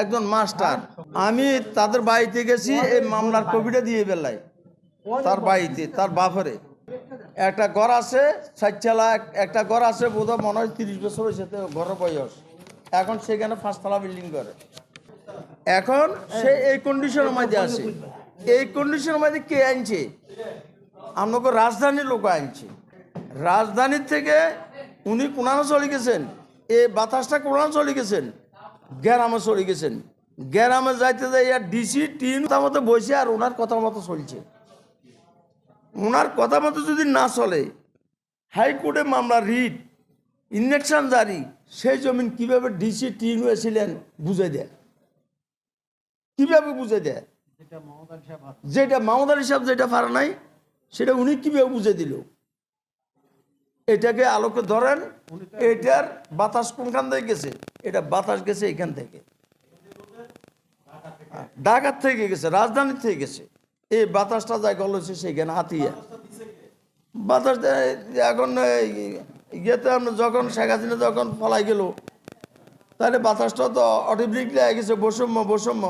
একজন মাস্টার। আমি তাদের বাড়িতে গেছি, এই মামলার কবিটা দিয়ে বেলায় তার বাড়িতে, তার বাপরে। একটা ঘর আছে চারচালা একটা ঘর আছে, বোধহয় মনে হয় তিরিশ বছর হয়েছে তো, ঘরের বয়স। এখন সেখানে পাঁচতলা বিল্ডিং করে। এখন সে এই কন্ডিশনের মধ্যে আছে। এই কন্ডিশনের মধ্যে কে আনছে? আমাকে রাজধানীর লোক আনছে। রাজধানীর থেকে উনি কোনানো চলে গেছেন। এই বাতাসটা কোনানো চলে গেছেন? গ্যারামে চলে গেছেন। গ্যারামে যাইতে যাই আর ডিসি টিন কথা মতো বসে আর ওনার কথা মতো চলছে। ওনার কথা মতো যদি না চলে হাইকোর্টে মামলা রিট ইঞ্জেকশন জারি সেই জমিন কীভাবে ডিসি টিন হয়েছিলেন বুঝে দেয়। কীভাবে বুঝে দেয়? যেটা মামদার হিসাব যেটা পারে নাই সেটা উনি কীভাবে বুঝে দিল? এটাকে আলোকে ধরেন, এটার বাতাস কোনখান থেকে গেছে? এটা বাতাস গেছে এখান থেকে। ঢাকার থেকে গেছে রাজধানীর থেকে গেছে। এই বাতাসটা যায় গল হচ্ছে সেখানে হাতিয়া। বাতাস এখন ইয়েতে যখন, শেখ হাসিনা যখন ফলাই গেল, তাহলে বাতাসটা তো অটোমেটিকলি গেছে বৈষম্য বৈষম্য।